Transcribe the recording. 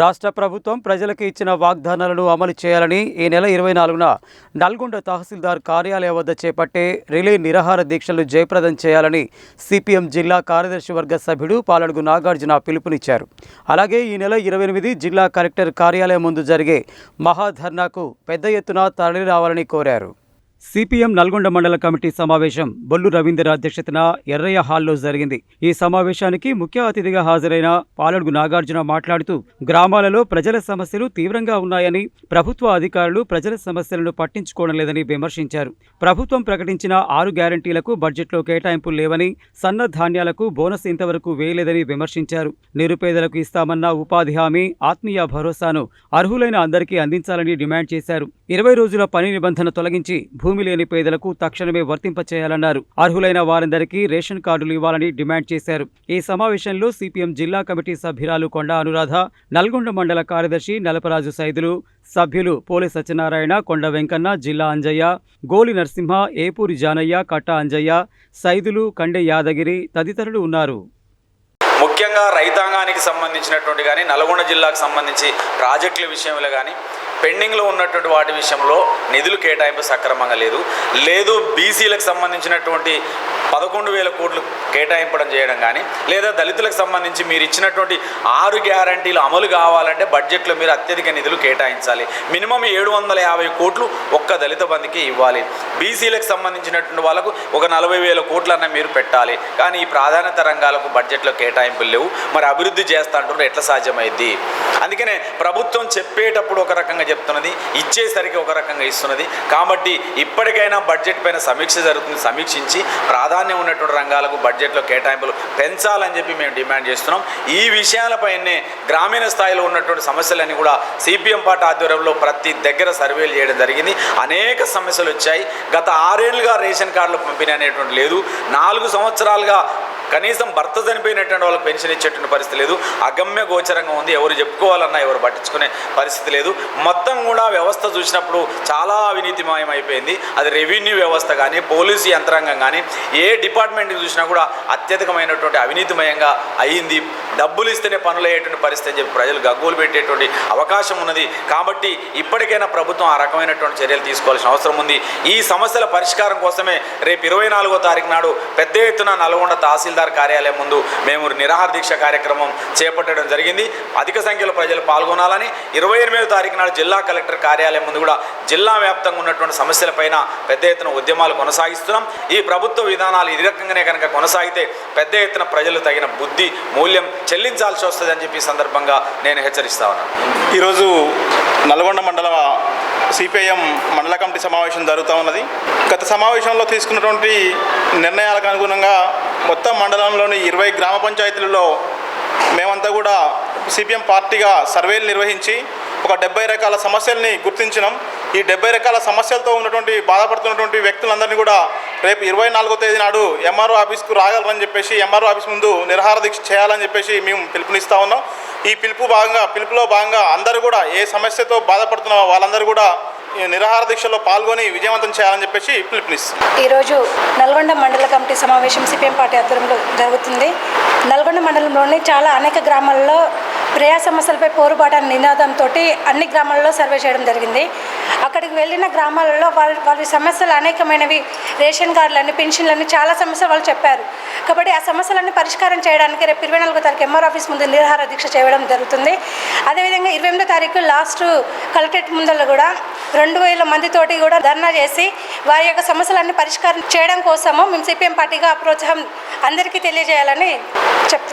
రాష్ట్ర ప్రభుత్వం ప్రజలకు ఇచ్చిన వాగ్దానాలను అమలు చేయాలని ఈ నెల ఇరవై నాలుగున నల్గొండ తహసీల్దార్ కార్యాలయం వద్ద చేపట్టే రిలే నిరాహార దీక్షలు జయప్రదం చేయాలని సిపిఎం జిల్లా కార్యదర్శి వర్గ సభ్యుడు పాలడుగు నాగార్జున పిలుపునిచ్చారు. అలాగే ఈ నెల ఇరవై ఎనిమిది జిల్లా కలెక్టర్ కార్యాలయం ముందు జరిగే మహాధర్నాకు పెద్ద ఎత్తున తరలి రావాలని కోరారు. సిపిఎం నల్గొండ మండల కమిటీ సమావేశం బొల్లు రవీందర్ అధ్యక్షతన ఎర్రయ్య హాల్లో జరిగింది. ఈ సమావేశానికి ముఖ్య అతిథిగా హాజరైన పాలడుగు నాగార్జున మాట్లాడుతూ గ్రామాలలో ప్రజల సమస్యలు తీవ్రంగా ఉన్నాయని ప్రభుత్వ అధికారులు ప్రజల సమస్యలను పట్టించుకోవడం లేదని విమర్శించారు. ప్రభుత్వం ప్రకటించిన ఆరు గ్యారంటీలకు బడ్జెట్లో కేటాయింపులు లేవని సన్న ధాన్యాలకు బోనస్ ఇంతవరకు వేయలేదని విమర్శించారు. నిరుపేదలకు ఇస్తామన్న ఉపాధి హామీ ఆత్మీయ భరోసాను అర్హులైన అందరికీ అందించాలని డిమాండ్ చేశారు. ఇరవై రోజుల పని నిబంధన తొలగించి భూమి భూమి లేని పేదలకు తక్షణమే వర్తింపచేయాలన్నారు. అర్హులైన వారందరికీ రేషన్ కార్డులు ఇవ్వాలని డిమాండ్ చేశారు. ఈ సమావేశంలో సిపిఎం జిల్లా కమిటీ సభ్యురాలు కొండ అనురాధ నల్గొండ మండల కార్యదర్శి నలపరాజు సైదులు సభ్యులు పోలి సత్యనారాయణ కొండ వెంకన్న జిల్లా అంజయ్య గోలి నరసింహ ఏపూరి జానయ్య కట్ట అంజయ్య సైదులు కండె యాదగిరి తదితరులు ఉన్నారు. ముఖ్యంగా రైతాంగానికి సంబంధించినటువంటి కానీ నల్గొండ జిల్లాకు సంబంధించి ప్రాజెక్టుల విషయంలో కానీ పెండింగ్లో ఉన్నటువంటి వాటి విషయంలో నిధులు కేటాయింపు సక్రమంగా లేదు. లేదు బీసీలకు సంబంధించినటువంటి పదకొండు వేల కోట్లు కేటాయింపడం చేయడం కానీ లేదా దళితులకు సంబంధించి మీరు ఇచ్చినటువంటి ఆరు గ్యారంటీలు అమలు కావాలంటే బడ్జెట్లో మీరు అత్యధిక నిధులు కేటాయించాలి. మినిమం ఏడు వందల యాభై కోట్లు ఒక్క దళిత బంధికి ఇవ్వాలి. బీసీలకు సంబంధించినటువంటి వాళ్ళకు ఒక నలభై వేల కోట్లన్నా మీరు పెట్టాలి. కానీ ఈ ప్రాధాన్యత రంగాలకు బడ్జెట్లో కేటాయింపులు లేవు. మరి అభివృద్ధి చేస్తా అంటున్నారు ఎట్లా సాధ్యమైంది అందుకనే ప్రభుత్వం చెప్పేటప్పుడు ఒక రకంగా చెప్తున్నది ఇచ్చేసరికి ఒక రకంగా ఇస్తున్నది. కాబట్టి ఇప్పటికైనా బడ్జెట్ పైన సమీక్ష జరుగుతుంది. సమీక్షించి ప్రాధాన్యం ఉన్నటువంటి రంగాలకు బడ్జెట్లో కేటాయింపులు పెంచాలని చెప్పి మేము డిమాండ్ చేస్తున్నాం. ఈ విషయాలపైనే గ్రామీణ స్థాయిలో ఉన్నటువంటి సమస్యలన్నీ కూడా సిపిఎం పార్టీ ఆధ్వర్యంలో ప్రతి దగ్గర సర్వేలు చేయడం జరిగింది. అనేక సమస్యలు వచ్చాయి. గత ఆరేళ్ళుగా రేషన్ కార్డులు పంపిణీ అనేటువంటి లేదు. నాలుగు సంవత్సరాలుగా కనీసం భర్త చనిపోయినటువంటి వాళ్ళకి పెన్షన్ ఇచ్చేటువంటి పరిస్థితి లేదు. అగమ్య గోచరంగా ఉంది. ఎవరు చెప్పుకోవాలన్నా ఎవరు పట్టించుకునే పరిస్థితి లేదు. మొత్తం కూడా వ్యవస్థ చూసినప్పుడు చాలా అవినీతిమయం అయిపోయింది. అది రెవెన్యూ వ్యవస్థ కానీ పోలీసు యంత్రాంగం కానీ ఏ డిపార్ట్మెంట్కి చూసినా కూడా అత్యధికమైనటువంటి అవినీతిమయంగా అయ్యింది డబ్బులు ఇస్తేనే పనులు అయ్యేటువంటి పరిస్థితి అని చెప్పి ప్రజలు గగ్గోలు పెట్టేటువంటి అవకాశం ఉన్నది. కాబట్టి ఇప్పటికైనా ప్రభుత్వం ఆ రకమైనటువంటి చర్యలు తీసుకోవాల్సిన అవసరం ఉంది. ఈ సమస్యల పరిష్కారం కోసమే రేపు ఇరవై నాలుగో తారీఖు నాడు పెద్ద ఎత్తున నల్గొండ తహసీల్దార్ కార్యాలయం ముందు మేము నిరాహార దీక్ష కార్యక్రమం చేపట్టడం జరిగింది. అధిక సంఖ్యలో ప్రజలు పాల్గొనాలని ఇరవై ఎనిమిదో తారీఖు నాడు జిల్లా కలెక్టర్ కార్యాలయం ముందు కూడా జిల్లా వ్యాప్తంగా ఉన్నటువంటి సమస్యలపైన పెద్ద ఎత్తున ఉద్యమాలు కొనసాగిస్తున్నాం. ఈ ప్రభుత్వ విధానాలు ఈ రకంగానే కనుక కొనసాగితే పెద్ద ఎత్తున ప్రజలు తగిన బుద్ధి మూల్యం చెల్లించాల్సి వస్తుందని చెప్పి సందర్భంగా నేను హెచ్చరిస్తా ఉన్నాను. ఈరోజు నల్గొండ మండల సిపిఐఎం మండల కమిటీ సమావేశం జరుగుతూ ఉన్నది. గత సమావేశంలో తీసుకున్నటువంటి నిర్ణయాలకు అనుగుణంగా మొత్తం మండలంలోని ఇరవై గ్రామ పంచాయతీలలో మేమంతా కూడా సిపిఎం పార్టీగా సర్వేలు నిర్వహించి ఒక డెబ్బై రకాల సమస్యల్ని గుర్తించినాం. ఈ డెబ్బై రకాల సమస్యలతో ఉన్నటువంటి బాధపడుతున్నటువంటి వ్యక్తులందరినీ కూడా రేపు ఇరవై నాలుగో తేదీ నాడు ఎంఆర్ఓ ఆఫీస్కు రాగలరని చెప్పేసి ఎంఆర్ఓ ఆఫీస్ ముందు నిరహార దీక్ష చేయాలని చెప్పేసి మేము పిలుపునిస్తూ ఉన్నాం. ఈ పిలుపు భాగంగా పిలుపులో భాగంగా అందరూ కూడా ఏ సమస్యతో బాధపడుతున్న వాళ్ళందరూ కూడా నిరాహార దీక్షలో పాల్గొని విజయవంతం చేయాలని చెప్పేసి పిలుపునిస్తుంది. ఈరోజు నల్గొండ మండల కమిటీ సమావేశం సిపిఎం పార్టీ ఆధ్వర్యంలో జరుగుతుంది. నల్గొండ మండలంలోని చాలా అనేక గ్రామాల్లో ప్రజా సమస్యలపై పోరుబాట నినాదంతో అన్ని గ్రామాల్లో సర్వే చేయడం జరిగింది. అక్కడికి వెళ్ళిన గ్రామాలలో వాళ్ళ వాళ్ళ సమస్యలు అనేకమైనవి. రేషన్ కార్డులని పెన్షన్లని చాలా సమస్యలు వాళ్ళు చెప్పారు. కాబట్టి ఆ సమస్యలన్నీ పరిష్కారం చేయడానికి రేపు ఇరవై నాలుగో తారీఖు ఎంఆర్ ఆఫీస్ ముందు నిరాహార దీక్ష చేయడం జరుగుతుంది. అదేవిధంగా ఇరవై ఎనిమిదో తారీఖు లాస్ట్ కలెక్టరేట్ ముందర కూడా రెండు వేల మందితోటి కూడా ధర్నా చేసి వారి యొక్క సమస్యలన్నీ పరిష్కారం చేయడం కోసము మేము సిపిఎం పార్టీగా ప్రోత్సాహం అందరికీ తెలియజేయాలని చెప్తున్నాం